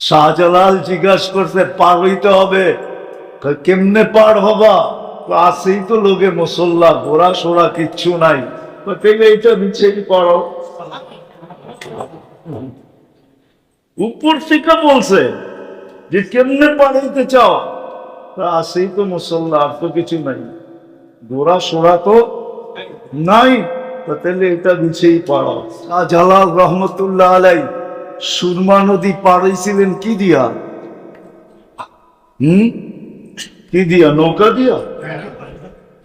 শাহজালাল জিজ্ঞাসা করছে, পার হইতে হবে। কেমনে পার হবা? আছেই তো লোকে মুসল্লা ঘোড়া সোড়া কিচ্ছু নাই। এইটা নিচেই পড়ো? উপর থেকে বলছে যে, কেমনে পার হইতে চাও? আছেই তো মুসল্লা, আর তো কিছু নাই। ঘোড়া সোড়া তো নাই। তাহলে এটা নিচেই পারো শাহজালাল রহমতুল্লাহ আলাই সুরমা নদী পার হইছিলেন কি দিয়া? হুম? কি দিয়া? নৌকা দিয়া?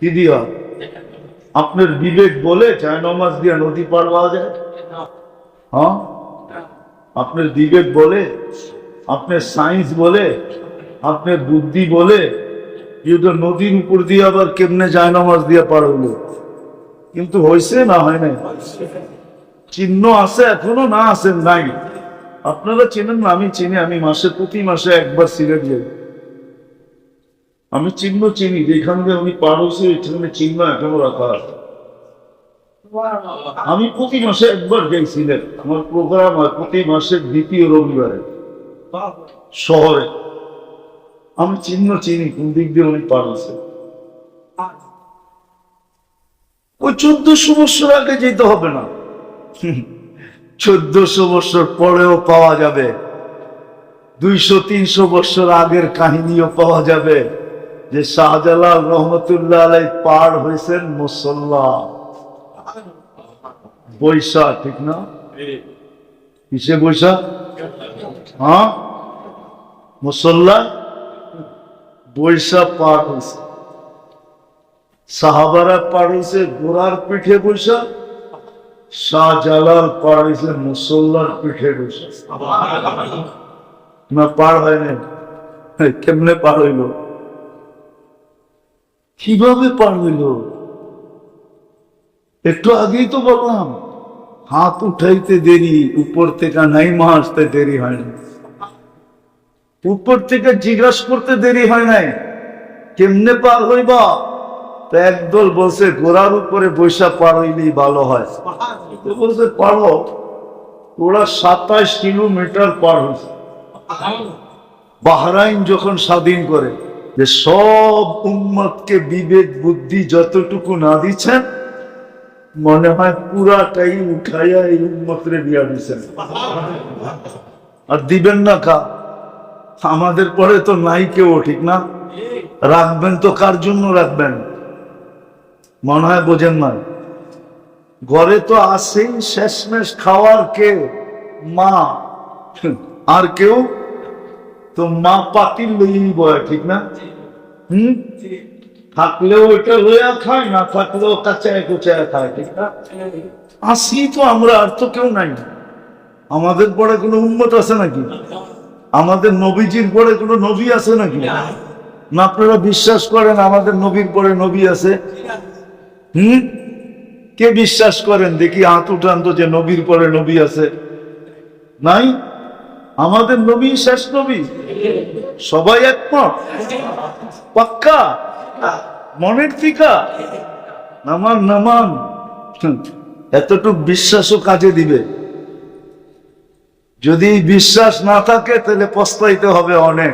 কি দিয়া? আপনার বিবেক বলে চায় নমাজ দিয়া নদী পার হওয়া যায়। হ্যাঁ? আপনার বিবেক বলে, আপনার সায়েন্স বলে, আপনার বুদ্ধি বলে যে নদীর উপর দিয়ে আবার কেমনে যায় নমাজ দিয়া পার হলো? কিন্তু হয়েছে না, হয় নাই? চিহ্ন আছে, এখনও না আছে, নাই। আপনারা চেনেন না, আমি চিনি, আমি মাসে, প্রতি মাসে একবার সিলেট যাই আমি চিহ্ন চিনি, যেখান দিয়ে আমি পার হয়েছি এখানে চিহ্ন এখনও রাখা আছে। আমি প্রতি মাসে একবার যাই সিলেট আমার প্রোগ্রাম হয়, প্রতি মাসের দ্বিতীয় রবিবারে। শহরে। আমি চিহ্ন চিনি, কোন দিক দিয়ে উনি পার হয়েছে ওই চোদ্দশো বছর আগে যেতে হবে না। চোদ্দশো বছর পরেও পাওয়া যাবে। দুইশো, তিনশো বছর আগের কাহিনীও পাওয়া যাবে যে শাহজালাল রহমতুল্লাহ আলাই পার হয়েছেন মুসল্লা বৈশা ঠিক না? কিসে বৈশা হ্যাঁ? মুসল্লা বৈশা পার হয়েছে। সাহাবারা পার হয়েছে ঘোড়ার পিঠে বৈশা মুসল্লার পিঠে বৈশা না, পার নাই। কেমনে পার হইল? কীভাবে পার হইল? একটু আগেই তো বললাম, হাত উঠাইতে দেরি, উপর থেকে নাইমা আসতে দেরি হয় না উপর থেকে জিজ্ঞাসা করতে দেরি হয় নাই। কেমনে পার হইবা? একদল বলছে ঘোড়ার উপরে বৈশা পার হইলেই ভালো হয়। বলছে, পারো। ওরা সাতাশ কিলোমিটার পার হয়েছে বাহরাইন যখন স্বাধীন করে, যে সব উম্মতকে বিবেক, বুদ্ধি যতটুকু না দিচ্ছেন, মনে হয় পুরাটাই উঠাইয়া এই উম্মতরে দিয়া দিচ্ছেন। আর দিবেন না কা? আমাদের পরে তো নাই কেউ, ঠিক না? রাখবেন তো কার জন্য রাখবেন? মনে হয় বোঝেন না ঘরে তো আসেই শেষমেশ খাওয়ার কে মা। আর কেউ? তো মা পাতিল লইই বয় ঠিক না? হুম? থাকলেও এটা লইয়া খায় না থাকলেও কাচায় কুচায় খায় ঠিক না? আসি তো আমরা আর তো কেউ নাই। আমাদের পরে কোনো উন্মত আছে নাকি? আমাদের নবীজির পরে কোনো নবী আছে নাকি? না আপনারা বিশ্বাস করেন আমাদের নবীর পরে নবী আছে? হুম? কে বিশ্বাস করেন? দেখি হাত উঠান তো যে নবীর পরে নবী আছে। নাই? আমাদের নবী শেষ নবী। সবাই একমত? পাক্কা? মনের থিকা? নামান নামান। এতটুক বিশ্বাসও কাজে দিবে। যদি বিশ্বাস না থাকে, তাহলে পস্তাইতে হবে অনেক।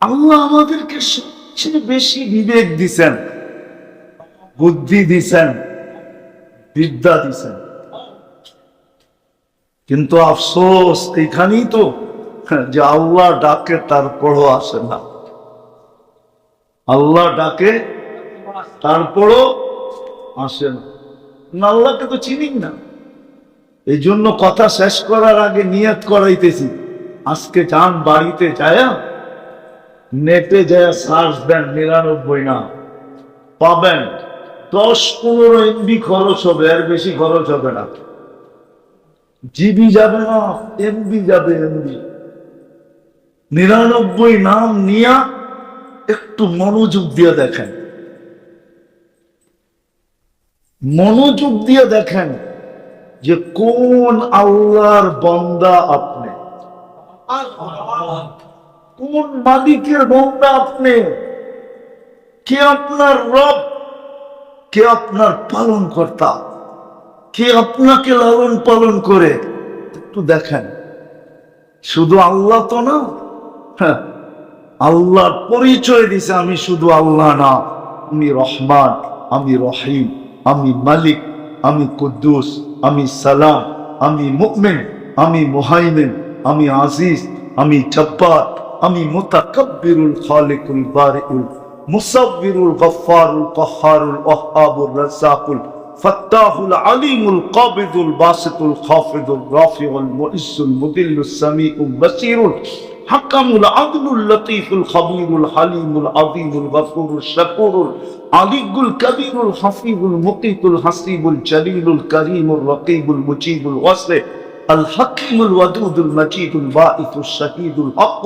আল্লাহ আমাদেরকে সবচেয়ে বেশি বিবেক দিছেন, বুদ্ধি দিছেন, বিদ্যা দিছেন। কিন্তু আফসোস এখানেই তো, যে আল্লাহ ডাকে তারপরও আসে না। আল্লাহ ডাকে তারপরও আসে না। আল্লাহকে তো চিনি না। এই জন্য কথা শেষ করার আগে নিয়াত করাইতেছি। আজকে যান বাড়িতে যায় নেটে যায় সার্চ দেন নিরানব্বই না, পাবেন। দশ পনেরো এমবি খরচ হবে আর বেশি খরচ হবে না। জিবি যাবে না এমবি যাবে এমবি নিরানব্বই নাম নিয়া একটু মনোযোগ দিয়ে দেখেন। মনোযোগ দিয়ে দেখেন যে কোন আল্লাহর বন্দা আপনি। কোন মালিকের বন্দা আপনি? কে আপনার রব? কে আপনার পালন কর্তা কে আপনাকে লালন পালন করে? একটু দেখেন। শুধু আল্লাহ তো না। হ্যাঁ আল্লাহর পরিচয় দিছে, আমি শুধু আল্লাহ না। আমি রহমান, আমি রহিম, আমি মালিক, আমি কুদ্দুস, আমি সালাম, আমি মুকমিন আমি মোহাইমেন, আমি আজিজ, আমি জব্বার। আমি মুতাকাব্বিরুল খালিকুল বারিউল মুসাব্বিরুল গফফারুল কহ্হারুল ওয়াহ্হাবুর রাজ্জাকুল ফাত্তাহুল আলিমুল কাবিদুল বাসিতুল খাফিদুল রাফিউল মুইসুল মুদিল্লুস সামিউল বাসিরুল حكم العدل اللطيف الخبير الحليم العظيم الغفور الشكور العلي الكبير الحفيظ المقيت الحسيب الجليل الكريم الرقيب المجيب الوصل الحكيم الودود المجيد الباعث الشهيد الحق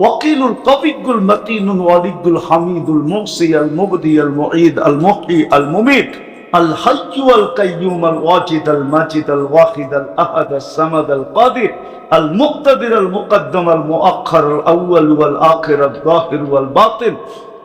وكيل القوي المتين الولي الحميد الموصي المبدي المعيد المحيي المميت الحي والقيوم الواجد الماجد الواحد الأحد الصمد القادر المقتدر المقدم المؤخر الأول والآخر الظاهر والباطن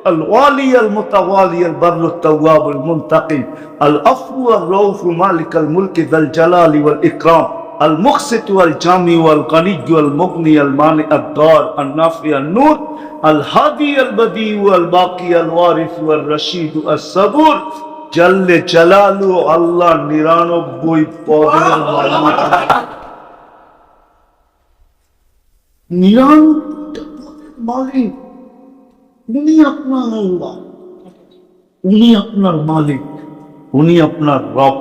الوالي المتوالي البر التواب المنتقم الأفو الروف مالك الملك ذا الجلال والإكرام المقسط والجامي والغني والمغني المانع الدار النافع النور الهادي البديع والباقي الوارث والرشيد الصبور جل جلاله الله নিরানব্বই পদের মালিক নিরানব্বইটা পদের মালিক উনি আপনার আল্লাহ উনি আপনার মালিক উনি আপনার রব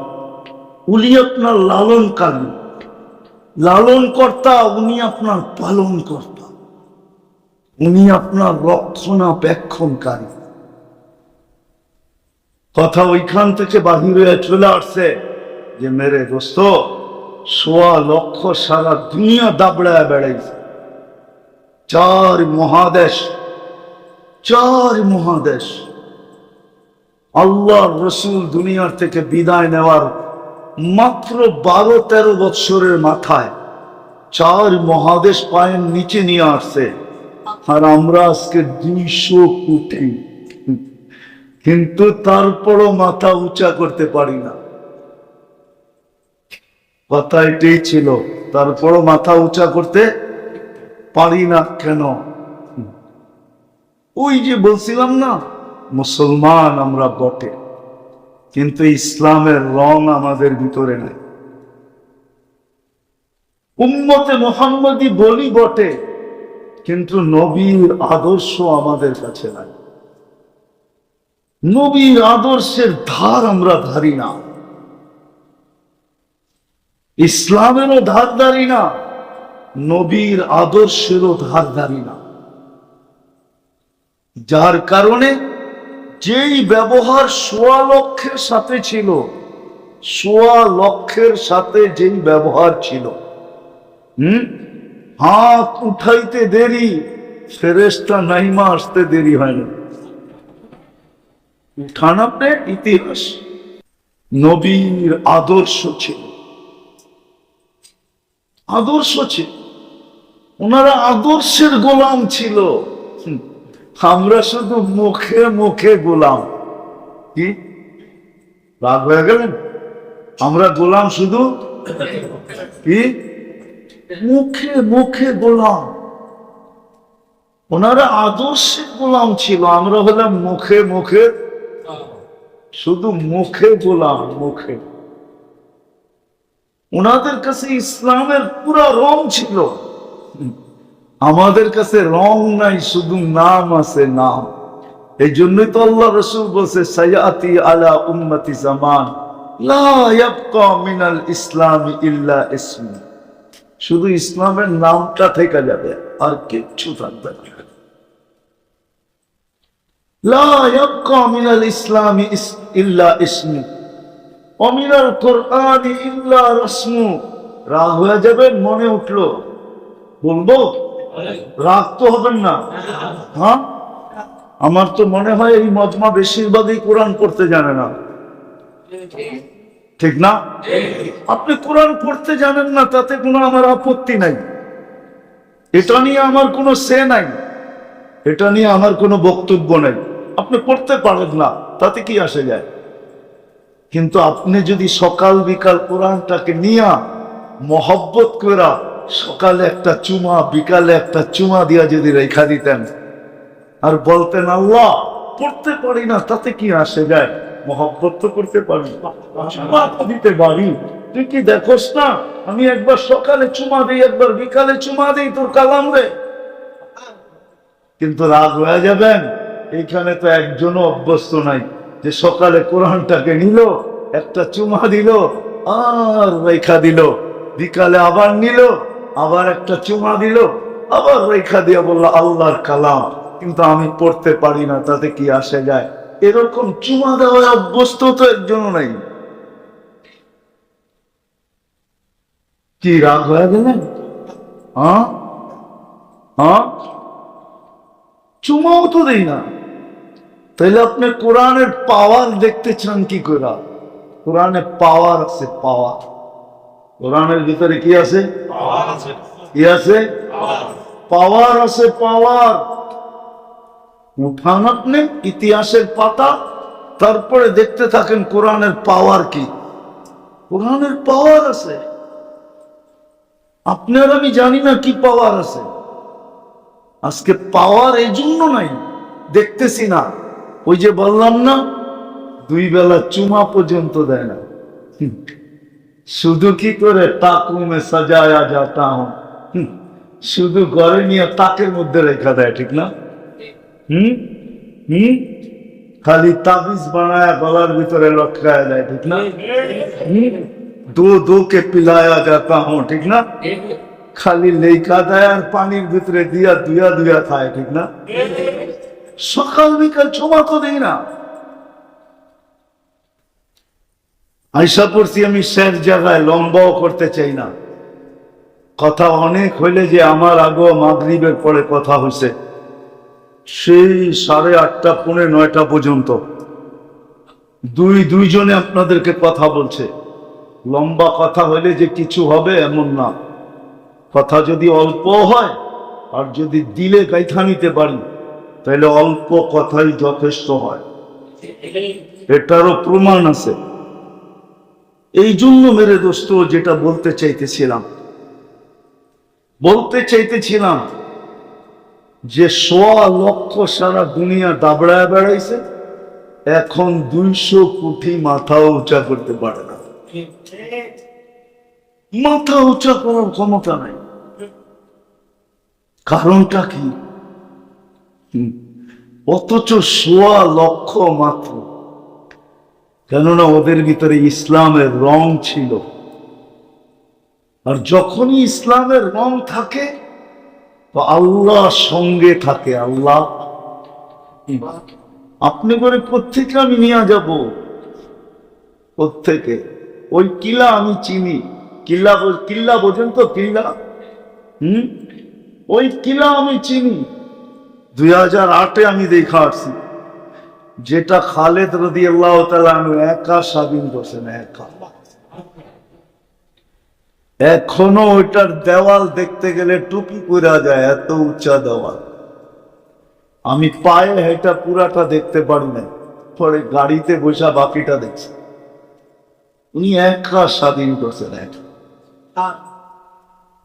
উনি আপনার লালনকারী লালন কর্তা উনি আপনার পালন কর্তা উনি আপনার রক্ষণাবেক্ষণকারী। কথা ওইখান থেকে বাহির হয়ে চলে আসছে যে, মেরে দোস্ত, সোয়া লক্ষ সারা দুনিয়া দাবড়ায় বেড়াইছে। চার মহাদেশ চার মহাদেশ। আল্লাহ রসুল দুনিয়ার থেকে বিদায় নেওয়ার মাত্র বারো তেরো বৎসরের মাথায় চার মহাদেশ পায়ের নিচে নিয়ে আসছে। আর আমরা আজকে দুইশো কোটি। কিন্তু তারপরও মাথা উঁচা করতে পারি না। কথা এটাই ছিল, তারপরও মাথা উঁচা করতে পারি না কেন? ওই যে বলছিলাম না, মুসলমান আমরা বটে। কিন্তু ইসলামের রং আমাদের ভিতরে নেই। উম্মতে মোহাম্মদী বলি বটে, কিন্তু নবীর আদর্শ আমাদের কাছে নাই। নবীর আদর্শের ধার আমরা ধারি না। ইসলামেরও ধার ধারি না, নবীর আদর্শেরও ধার ধারি না। যার কারণে যেই ব্যবহার সোয়া লক্ষের সাথে ছিল, সোয়া লক্ষের সাথে যেই ব্যবহার ছিল। হুম? হাত উঠাইতে দেরি ফেরেস্তা নাইমা আসতে দেরি হয় না। উঠান আপনার ইতিহাস। নবীর আদর্শ ছিল। আদর্শ ছিল। ওনারা আদর্শের গোলাম ছিল। আমরা শুধু মুখে মুখে গোলাম। কি? রাগ হয়ে গেলেন? আমরা গোলাম শুধু? কি? মুখে মুখে গোলাম। ওনারা আদর্শের গোলাম ছিল, আমরা হলাম মুখে মুখে শুধু মুখে গোলাম, মুখে। ওনাদের কাছে ইসলামের পুরো রং ছিল। আমাদের কাছে রং নাই, শুধু নাম আছে নাম। এই জন্যই তো আল্লাহ রসুল বলছে, সায়াতি আলা উম্মতি জামান মিনাল ইসলামি ইল্লা ইসমু। শুধু ইসলামের নামটা থেকে যাবে, আর কিচ্ছু থাকবে না। মিনাল ইল্লা রাগ হয়ে যাবেন মনে উঠল। বলব রাগ তো হবেন না। হ্যাঁ? আমার তো মনে হয় এই মজমা বেশিরভাগই কোরআন পড়তে জানে না। ঠিক না? আপনি কোরআন পড়তে জানেন না, তাতে কোনো আমার আপত্তি নাই। এটা নিয়ে আমার কোনো সে নাই। এটা নিয়ে আমার কোনো বক্তব্য নাই। আপনি পড়তে পারেন না, তাতে কি আসে যায়? কিন্তু আপনি যদি সকাল বিকাল কোরআনটাকে নিয়া মহব্বত করা সকালে একটা চুমা, বিকালে একটা চুমা দিয়া যদি রেখা দিতেন। আর বলতেন, আল্লাহ, পড়তে পারি না, তাতে কি আসে যায়? মহব্বত তো করতে পারি দিতে পারি। তুই কি দেখোস না, আমি একবার সকালে চুমা দিই, একবার বিকালে চুমা দিই, তোর কালাম রে? কিন্তু রাগ হয়ে যাবেন, এইখানে তো একজনও অভ্যস্ত নাই, যে সকালে কোরআনটাকে নিল, একটা চুমা দিল, আর রেখা দিল, বিকালে আবার নিল। আবার একটা চুমা দিল, আবার রেখা দিয়ে বলল, আল্লাহর কালাম। কিন্তু আমি পড়তে পারি না, তাতে কি আসে যায়? এরকম চুমা দেওয়ায় অভ্যস্ত তো একজনও নাই। কি রাগ হয়ে গেলেন হ্যাঁ? হ্যাঁ? চুমাও তো দেই না। তাহলে আপনি কোরআনের পাওয়ার দেখতে চান কি করে? কোরআনে পাওয়ার আছে, পাওয়ার। কোরআনের ভিতরে কি আছে? আছে। পাওয়ার আছে? পাওয়ার উঠান আপনি ইতিহাসের পাতা? তারপরে দেখতে থাকেন কোরআনের পাওয়ার কি। কোরআনের পাওয়ার আছে। আপনার আমি জানি না কি পাওয়ার আছে। আজকে পাওয়ার এই জন্য নাই, দেখতেছি না। ওই যে বললাম না, দুই বেলা চুমা পর্যন্ত দেয় না। শুধু কি করে তাকুমে সাজায়া যাতা হুম। শুধু ঘরে নিয়ে তাকের মধ্যে রেখা দেয়, ঠিক না? হুম হুম, খালি তাবিজ বানায়া গলার ভিতরে লটকায়া দেয়, ঠিক না? দো দো কে পিলায়া যাতা হুম ঠিক না? খালি লেখা দেয় আর পানির ভিতরে দিয়া দুয়া দুয়া খায়, ঠিক না? সকাল বিকাল ছোমা তো দেই না। আইসা পড়ছি আমি শেষ জায়গায় লম্বাও করতে চাই না। কথা অনেক হইলে যে আমার আগো মাগরিবের পরে কথা হয়েছে সেই সাড়ে আটটা পৌনে নয়টা পর্যন্ত। দুই দুইজনে আপনাদেরকে কথা বলছে। লম্বা কথা হইলে যে কিছু হবে এমন না। কথা যদি অল্প হয় আর যদি দিলে গাইথা নিতে পারি তাহলে অল্প কথাই যথেষ্ট হয়। এটারও প্রমাণ আছে। এই জন্য মেরে দোস্ত যেটা বলতে চাইতেছিলাম। বলতে চাইতেছিলাম যে সোয়া লক্ষ সারা দুনিয়া দাবড়ায় বেড়াইছে, এখন দুইশো কোটি মাথা উঁচা করতে পারে না। মাথা উঁচা করার ক্ষমতা নাই। কারণটা কি? অথচ সোয়া লক্ষ মাত্র কেননা ওদের ভিতরে ইসলামের রং ছিল। আর যখনই ইসলামের রং থাকে, তো আল্লাহ সঙ্গে থাকে। আল্লাহ, আপনি করে প্রত্যেকে আমি নিয়ে যাব? প্রত্যেকে ওই কিলা আমি চিনি। কিল্লা কিল্লা বোঝেন তো কিল্লা? হুম? ওই কিলা আমি চিনি। দুই হাজার আটে আমি দেখা আসছি। যেটা খালেদ রদি আল্লাহ একা স্বাধীন করছেন একা। এখনও ওইটার দেওয়াল দেখতে গেলে টুপি করা যায়, এত উঁচা দেওয়াল। আমি পায়ে হেঁটা পুরাটা দেখতে পারি না পরে গাড়িতে বসা বাকিটা দেখছি। উনি একা স্বাধীন করছেন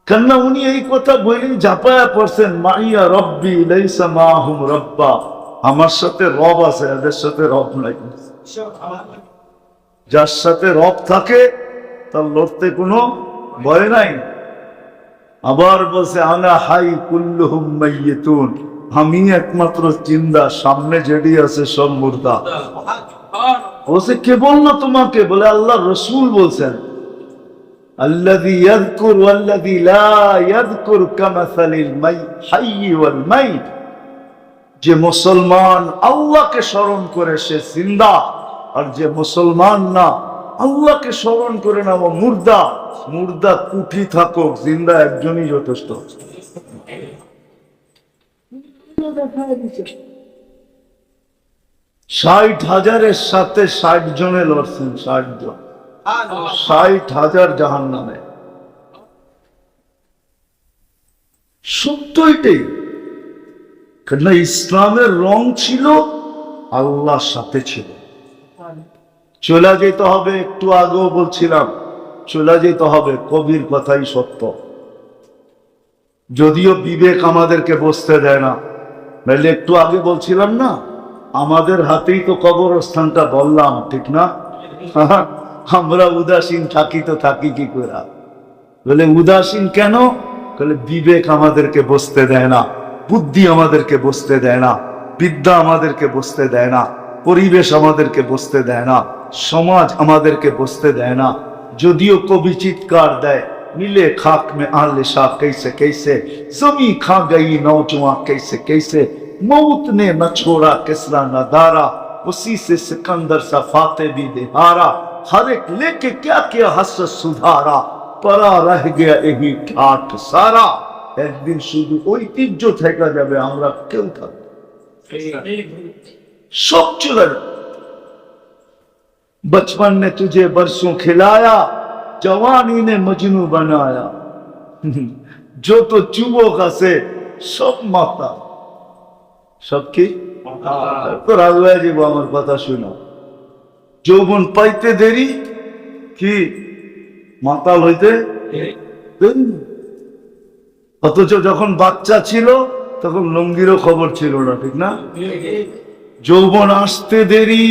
কেননা উনি এই কথা বলি ঝাপায়া পড়ছেন, মাইয়া রব্বি, লাইসা মাহুম রব্বা। আমার সাথে রব আছে এদের সাথে রব নাই যার সাথে রব থাকে তার লড়তে কোনো ভয় নাই আবার বলছে আনা হাই কুল্লুহুম মাইয়িতুন আমি একমাত্র চিন্তা সামনে যেটি আছে সব মুর্দা বলছে কে বললো তোমাকে বলে আল্লাহ রসুল বলছেন الذي يذكر والذي لا يذكر كمثل الحي والميت যে মুসলমান আল্লাহকে স্মরণ করে সে জিন্দা, আর যে মুসলমান না, আল্লাহকে স্মরণ করে না মুর্দা। মুর্দা কুঠি থাকুক, জিন্দা একজনই যথেষ্ট। ষাট হাজারের সাথে ষাট জনে লড়ছেন, ষাট জন। ষাট হাজার জাহান নামে সত্য এটাই কেননা ইসলামের রং ছিল আল্লাহর সাথে ছিল। চলে যেতে হবে একটু আগেও বলছিলাম চলে যেতে হবে কবির কথাই সত্য। যদিও বিবেক আমাদেরকে বসতে দেয় না নাহলে একটু আগে বলছিলাম না আমাদের হাতেই তো কবরস্থানটা বললাম ঠিক না? আমরা উদাসীন থাকি তো থাকি কি করে? বলে উদাসীন কেন? বলে বিবেক আমাদেরকে বসতে দেয় না। বুদ্ধি আমাদেরকে বসতে দেয় না বিদ্যা আমাদেরকে বসতে দেয় না পরিবেশ আমাদেরকে বসতে দেয় না সমাজ আমাদেরকে বসতে দেয় না যদিও কবি চিৎকার দেয় मिले खाक में आले शाह कैसे कैसे जमी खा गई नौजवान कैसे कैसे मौत ने न छोड़ा किसरा न दारा उसी से सिकंदर सा फाते भी दिहारा हर एक लेके क्या क्या हस सुधारा परा रह गया यही ठाठ सारा একদিন শুধু ঐতিহ্য থেকে যাবে আমরা কেউ থাকবো সব চলে যাবে बचपन ने तुझे बरसों खिलाया जवानी ने मजनू बनाया जो तो যুবক আছে সব মাতা সব কি তো রাজুয়া জীব আমার কথা শুনো যৌবন পাইতে দেরি কি মাতাল হইতে দেরি। অথচ যখন বাচ্চা ছিল, তখন লুঙ্গিরও খবর ছিল না, ঠিক না? যৌবন আসতে দেরি।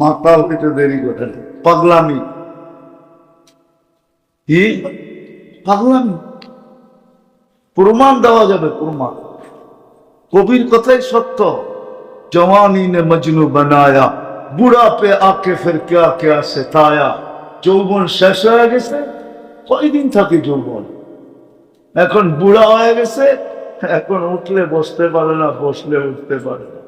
মাতাল হইতে দেরি করে পাগলামি। কি? পাগলামি? প্রমাণ দেওয়া যাবে, প্রমাণ। কবির কথাই সত্য। জওয়ানি নে মজনু বানায়া বুড়া পে আকে ফের কেয়া কেয়া সেতায়া যৌবন শেষ হয়ে গেছে। কয়দিন থাকে যৌবন? এখন বুড়া হয়ে গেছে، এখন উঠলে বসতে পারে না، বসলে উঠতে পারে না।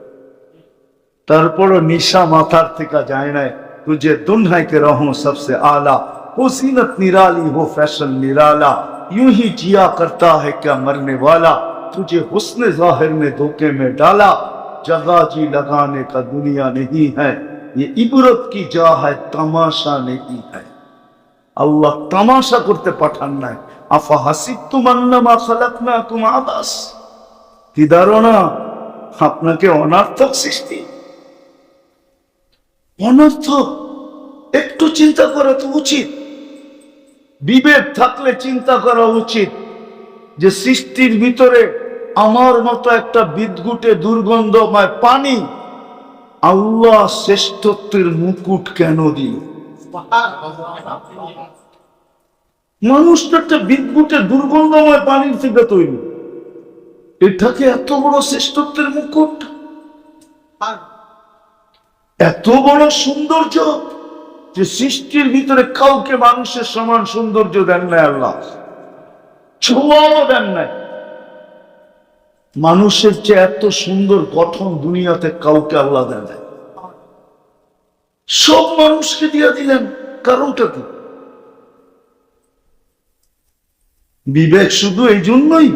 তারপরও নিশা মাথার থেকে যায় না تجھے دنیا کے رہوں سب سے اعلیٰ وہ زینت نرالی ہو فیشن نرالا یوں ہی جیا کرتا ہے کیا مرنے والا تجھے حسن ظاہر نے دھوکے میں ڈالا جگہ جی لگانے کا دنیا نہیں ہے، یہ عبرت کی جا ہے، تماشا نہیں ہے۔ اللہ تماشا کرتے پٹھان ہے۔ আফা আপনাকে অনার্থক সৃষ্টি। অনর্থক? একটু চিন্তা করা তো উচিত। বিবেক থাকলে চিন্তা করা উচিত যে সৃষ্টির ভিতরে আমার মতো একটা বিদ্যুটে দুর্গন্ধময় পানি আল্লাহ শ্রেষ্ঠত্বের মুকুট কেন দিল? মানুষ একটা বিদ্যুটে দুর্গন্ধময় পানির থেকে তৈরি। এটাকে এত বড় শ্রেষ্ঠত্বের মুকুট? এত বড় সৌন্দর্য যে সৃষ্টির ভিতরে কাউকে মানুষের সমান সৌন্দর্য দেন নাই আল্লাহ। ছোঁয়াও দেন নাই। মানুষের চেয়ে এত সুন্দর গঠন দুনিয়াতে কাউকে আল্লাহ দেন নাই। সব মানুষকে দিয়ে দিলেন কারণটা কি? বিবেক শুধু এই জন্যই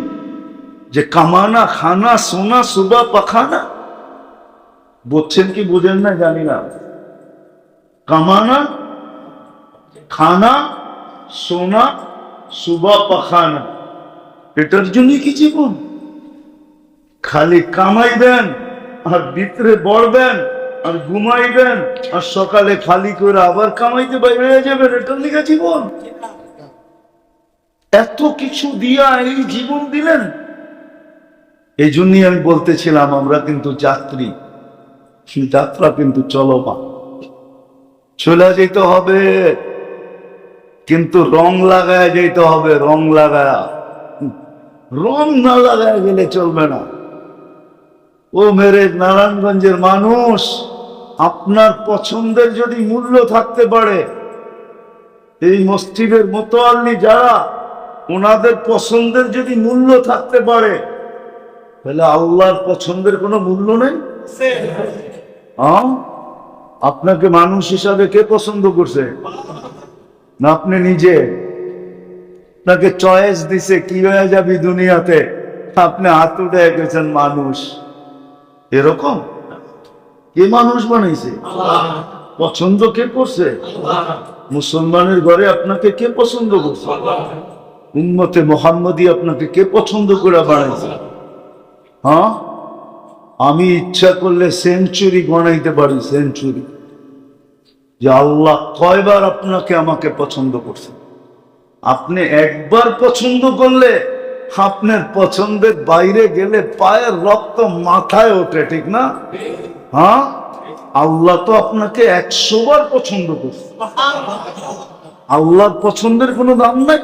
যে কামানা, খানা, সোনা, সুবা, পাখানা। বুঝছেন কি বুঝেন না জানি না। কামানা, খানা, সোনা, সুবা, পাখানা, এটার জন্য কি জীবন? খালি কামাইবেন আর ভিতরে বড়বেন আর ঘুমাইবেন আর সকালে খালি করে আবার কামাইতে বাইরে যাবেন, এটার লিখে জীবন। এত কিছু দিয়া এই জীবন দিলেন? এই জন্যই আমি বলতেছিলাম, আমরা কিন্তু যাত্রী। সেই যাত্রা কিন্তু চলমান। চলে যেতে হবে, কিন্তু রং লাগায় যেতে হবে, রং লাগায়া। রং না লাগায় গেলে চলবে না। ও মেরে নারায়ণগঞ্জের মানুষ, আপনার পছন্দের যদি মূল্য থাকতে পারে, এই মসজিদের মোতোয়াল্লি যারা ওনাদের পছন্দের যদি মূল্য থাকতে পারে তাহলে আল্লাহর পছন্দের কোনো মূল্য নেই? আপনাকে মানুষ হিসাবে কে পছন্দ করছে? না আপনি নিজে। আপনাকে চয়েস দিছে কি হয়ে যাবি দুনিয়াতে? আপনি হাত উঠে গেছেন মানুষ। এরকম? কে মানুষ বানাইছে? পছন্দ কে করছে? মুসলমানের ঘরে আপনাকে কে পছন্দ করছে? উম্মতে মোহাম্মদী আপনাকে কে পছন্দ করে বানাইছে? হ্যাঁ? আমি ইচ্ছা করলে সেঞ্চুরি গণাইতে পারি, সেঞ্চুরি। যে আল্লাহ কয়বার আপনাকে আমাকে পছন্দ করছে। আপনি একবার পছন্দ করলে আপনার পছন্দের বাইরে গেলে পায়ের রক্ত মাথায় ওঠে, ঠিক না? হ্যাঁ? আল্লাহ তো আপনাকে একশো বার পছন্দ করছে। আল্লাহর পছন্দের কোনো দাম নাই?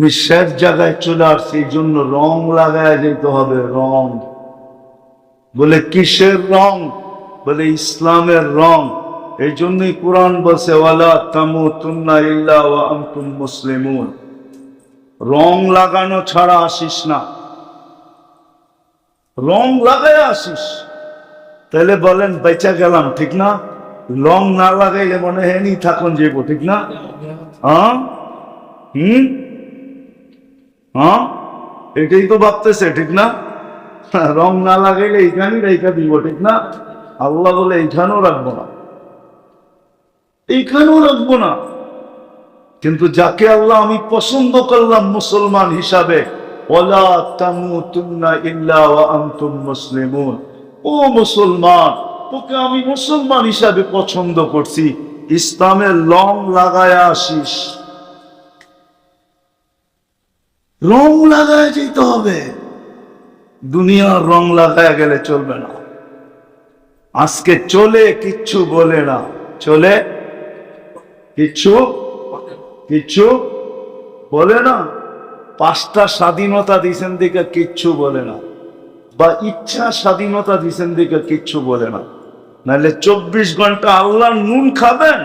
শেষ জায়গায় চলে আসছি এই জন্য রং লাগায় যেতে হবে রং। বলে কিসের রং? বলে ইসলামের রং। এই জন্যই কোরআন বসে ওয়ালা তামুতুন্না ইল্লা ওয়া আনতুম মুসলিমুন। রং লাগানো ছাড়া আসিস না। রং লাগায় আসিস। তাহলে বলেন বেচা গেলাম ঠিক না? রং না লাগাইলে মনে হয় থাকুন যাব ঠিক না। হ্যাঁ? হুম? হ্যাঁ? এটাই তো ভাবতেছে, ঠিক না? রং না লাগাইলে এইখানেই রেখা দিব, ঠিক না? আল্লাহ বলে, এইখানেও রাখব না। এইখানেও রাখব না। কিন্তু যাকে আল্লাহ আমি পছন্দ করলাম মুসলমান হিসাবে ইল্লা ও মুসলমান, তোকে আমি মুসলমান হিসাবে পছন্দ করছি। ইসলামের লং লাগায় আসিস। রং লাগায় যেতে হবে। দুনিয়ার রং লাগায় গেলে চলবে না। আজকে চলে কিচ্ছু বলে না। চলে কিচ্ছু কিচ্ছু বলে না। পাঁচটা স্বাধীনতা দিছেন দিকে কিচ্ছু বলে না। বা ইচ্ছা স্বাধীনতা দিছেন দিকে কিচ্ছু বলে না। নাহলে চব্বিশ ঘণ্টা আল্লাহ নুন খাবেন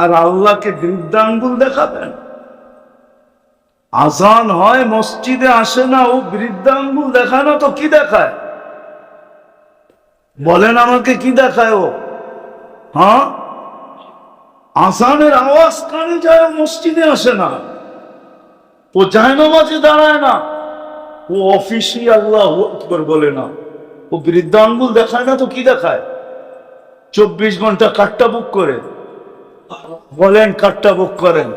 আর আল্লাহকে বৃদ্ধাঙ্গুল দেখাবেন। আজান হয়, মসজিদে আসে না, ও বৃদ্ধাঙ্গুল দেখানো তো কি দেখায়? বলেন আমাকে কি দেখায় ও? হ্যাঁ? আসানের আওয়াজ কানে যায় মসজিদে আসে না। ও যায় নামাজে দাঁড়ায় না। ও অফিসি আল্লাহ বলে না। ও বৃদ্ধাঙ্গুল দেখায় না তো কি দেখায়? চব্বিশ ঘণ্টা কাটটা বুক করে। বলেন কাটটা বুক করেন।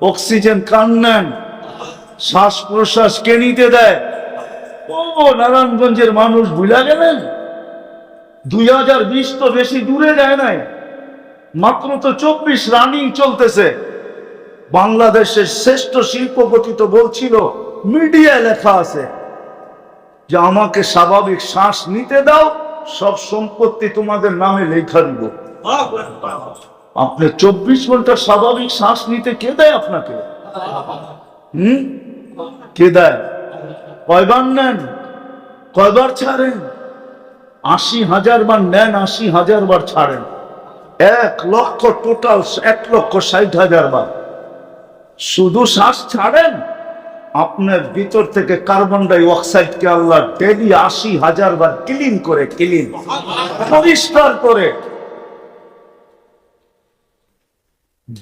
অক্সিজেন কান নেন? শ্বাস প্রশ্বাস কে নিতে দেয়? ও নারায়ণগঞ্জের মানুষ ভুলা গেলেন? দুই হাজার বিশ তো বেশি দূরে যায় নাই। মাত্র তো চব্বিশ রানিং চলতেছে। বাংলাদেশের শ্রেষ্ঠ শিল্পপতি তো বলছিল মিডিয়ায় লেখা আছে যে আমাকে স্বাভাবিক শ্বাস নিতে দাও, সব সম্পত্তি তোমাদের নামে লেখা দিব। আপনি চব্বিশ ঘণ্টা স্বাভাবিক শ্বাস নিতে কে দেয় আপনাকে? হুম? কে দেয়? কয়বার নেন? কয়বার ছাড়েন? আশি হাজার বার নেন, আশি হাজার বার ছাড়েন। এক লক্ষ টোটাল এক লক্ষ ষাট হাজার বার। শুধু শ্বাস ছাড়েন? আপনার ভিতর থেকে কার্বন ডাই অক্সাইডকে আল্লাহ ডেলি আশি হাজার বার ক্লিন করে ক্লিন পরিষ্কার করে।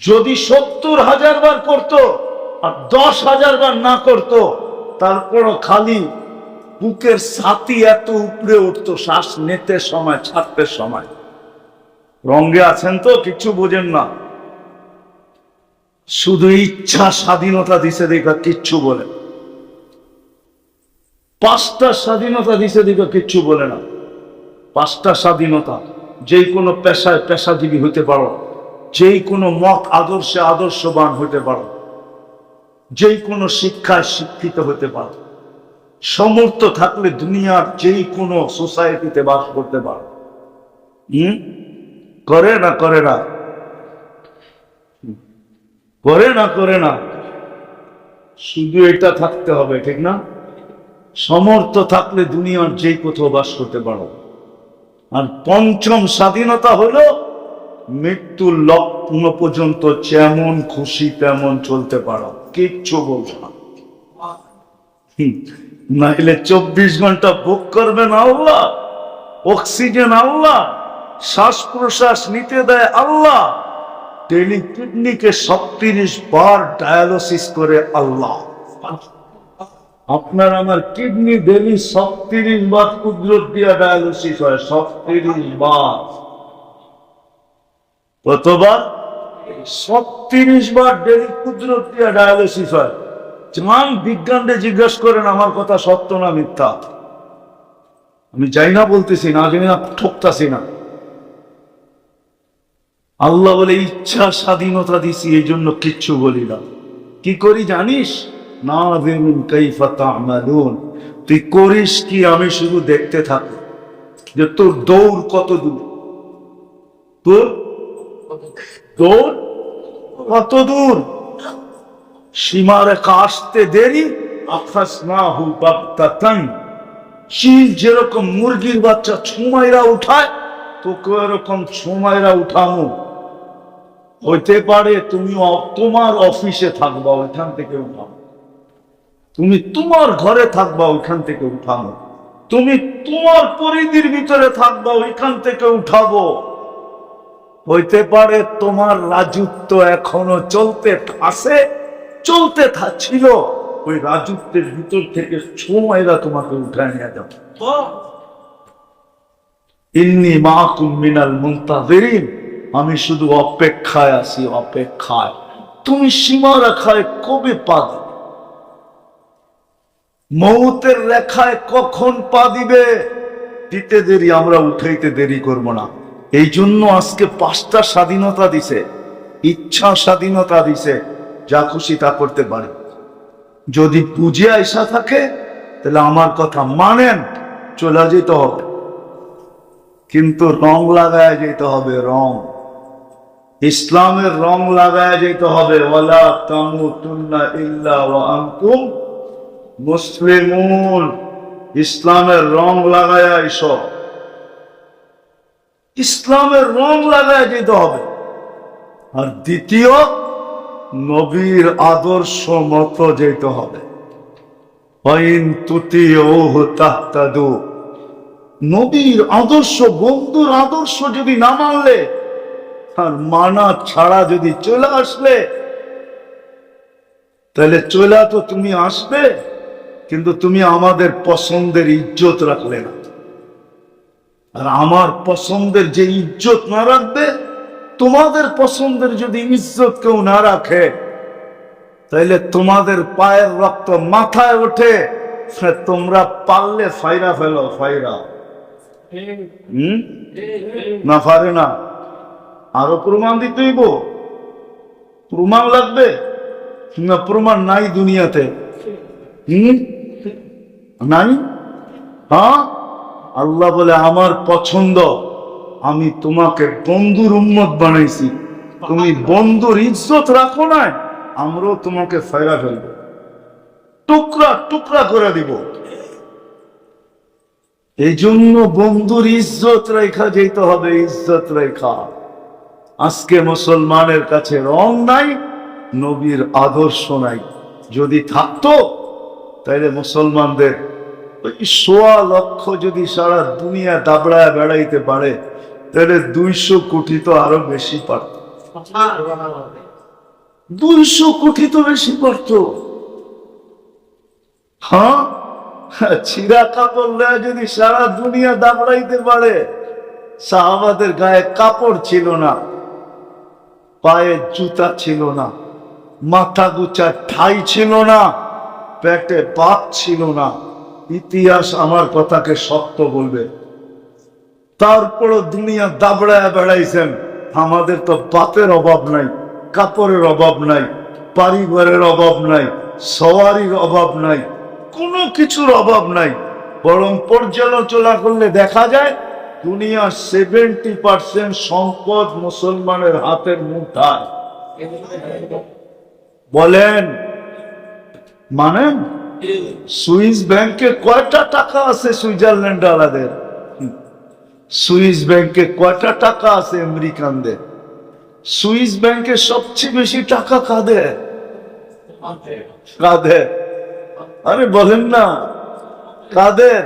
যদি সত্তর হাজার বার করত আর দশ হাজার বার না করত, তারপরও খালি বুকের ছাতি এত উপরে উঠতো, শ্বাস নিতে সময়, ছাড়তে সময়। রঙ্গে আছেন তো, কিছু বোঝেন না। শুধু ইচ্ছা স্বাধীনতা দিছে দেখা কিচ্ছু বলে পাঁচটা স্বাধীনতা দিছে দেখা কিচ্ছু বলে না। পাঁচটা স্বাধীনতা যে কোনো পেশায় পেশাজীবী হতে পারো, যেই কোনো মত আদর্শে আদর্শবান হতে পারো। যেই কোনো শিক্ষায় শিক্ষিত হতে পারো। সমর্থ থাকলে দুনিয়ার যেই কোনো সোসাইটিতে বাস করতে পারো। হম? করে না করে না। করে না করে না। শুধু এটা থাকতে হবে, ঠিক না? সমর্থ থাকলে দুনিয়ার যেই কোথাও বাস করতে পারো। আর পঞ্চম স্বাধীনতা হলো মৃত্যুর লগ্ন পর্যন্ত যেমন খুশি তেমন চলতে পারো। কিচ্ছু বলব না। নাইলে চব্বিশ ঘণ্টা বুক করবেন আল্লাহ, অক্সিজেন আল্লাহ শ্বাস প্রশ্বাস নিতে দেয় আল্লাহ বার করে আল্লাহ। আপনার আমার কিডনি ডেলি সত্তিরিশ বার কুদরত দিয়া ডায়ালিসিস হয়, সত্তিরিশ বার। কতবার? সত্তিরিশ বার ডেলি ডায়ালিসিস হয়। জিজ্ঞেস করেন, আমার কথা সত্য না মিথ্যা? আমি যাই না বলতেছি, না জানি না ঠকতাছি না। আল্লাহ বলে, ইচ্ছা স্বাধীনতা দিছি, এই জন্য কিচ্ছু বলি না। কি করি জানিস? না বেরুন কাইফা তামালুন। তুই করিস কি, আমি শুধু দেখতে থাকি। যে তোর দৌড় কত দূর? তোর? দৌড় কত দূর? সীমারেখা আসতে দেরি? আকাশ না হু চিল যেরকম মুরগির বাচ্চা ছুমাইরা উঠায় তোকে এরকম ছুমাইরা উঠানো হইতে পারে তুমি তোমার অফিসে থাকবা ওইখান থেকে উঠানো তুমি তোমার ঘরে থাকবা ওইখান থেকে উঠানো তুমি তোমার পরিধির ভিতরে থাকবা ওইখান থেকে উঠাবো। হইতে পারে তোমার রাজত্ব এখনও চলতে আছে চলতে থাকছিল ওই রাজত্বের ভিতর থেকে সময়রা তোমাকে উঠায় নিয়ে যাবে ইন্নি মাকুম মিনাল মুন্তাজিরিন আমি শুধু অপেক্ষায় আছি অপেক্ষায়। তুমি সীমা রেখায় কবে পা দিবে মৌতের রেখায় কখন পা দিবে দিতে দেরি আমরা উঠাইতে দেরি করব না। এই জন্য আজকে পাঁচটা স্বাধীনতা দিছে, ইচ্ছা স্বাধীনতা দিছে, যা খুশি তা করতে পারে। যদি পুজে আইসা থাকে, তাহলে আমার কথা মানেন, চলে যেতে হবে। কিন্তু রং লাগায় যেতে হবে রং। ইসলামের রং লাগায় যেতে হবে। ওয়ালা মুসলিমুন। ইসলামের রং লাগায় এসব ইসলামের রং লাগায় যেতে হবে। আর দ্বিতীয়, নবীর আদর্শ মতো যেতে হবে। নবীর আদর্শ, বন্ধুর আদর্শ যদি না মানলে আর মানা ছাড়া যদি চলে আসলে, তাহলে চলে তো তুমি আসবে, কিন্তু তুমি আমাদের পছন্দের ইজ্জত রাখলে না। আর আমার পছন্দের যে ইজ্জত না রাখবে, তোমাদের পছন্দের যদি ইজ্জত কেউ না রাখে, তাইলে তোমাদের পায়ের রক্ত মাথায় ওঠে তোমরা পারলে ফাইরা ফেলো, ফাইরা। হুম? না পারে না। আরও প্রমাণ দিতে হইব। প্রমাণ লাগবে? না, প্রমাণ নাই দুনিয়াতে। হুম? নাই? হ্যাঁ? আল্লাহ বলে আমার পছন্দ আমি তোমাকে বন্ধুর উম্মত বানাইছি। তুমি বন্ধুর ইজ্জত রাখো না আমরাও তোমাকে ফেরা ফেলব। টুকরা টুকরা করে দিব। এই জন্য বন্ধুর ইজ্জত রেখা যেতে হবে ইজ্জত রেখা আজকে মুসলমানের কাছে রং নাই নবীর আদর্শ নাই। যদি থাকতো তাহলে মুসলমানদের সোয়া লক্ষ যদি সারা দুনিয়া দাবড়ায় বেড়াইতে পারে, তাহলে দুইশো কোটি তো আরও বেশি পারত। দুইশো কোটি তো বেশি পারত। হ্যাঁ? ছিঁড়া কাপড় নেয় যদি সারা দুনিয়া দাবড়াইতে পারে সাহাবাদের গায়ে কাপড় ছিল না, পায়ে জুতা ছিল না, মাথা গুচা ঠাই ছিল না, পেটে পাপ ছিল না। ইতিহাস আমার কথাকে সত্য বলবে। তারপরও দুনিয়া দাবড়ায় বেড়াইছেন। আমাদের তো বাতের অভাব নাই, কাপড়ের অভাব নাই, পারিবারের অভাব নাই, সওয়ারির অভাব নাই, কোনো কিছুর অভাব নাই। বরং পর্যালোচনা করলে দেখা যায় দুনিয়ার সেভেন্টি পার্সেন্ট সম্পদ মুসলমানের হাতের মুঠায়। বলেন, মানেন? সুইস ব্যাংকে কয়টা টাকা আছে সুইজারল্যান্ড আলাদের? সুইস ব্যাংকে কয়টা টাকা আছে আমেরিকানদের? সুইস ব্যাংকে সবচেয়ে বেশি টাকা কাদের কাদের আরে বলেন না কাদের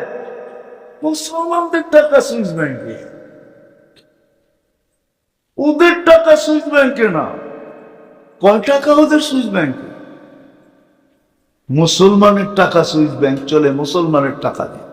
মুসলমানদের টাকা সুইস ব্যাংকে। ওদের টাকা সুইস ব্যাংকে না। কয় টাকা ওদের সুইস ব্যাংকে? মুসলমানের টাকা সুইস ব্যাংক চলে মুসলমানের টাকা দিয়ে।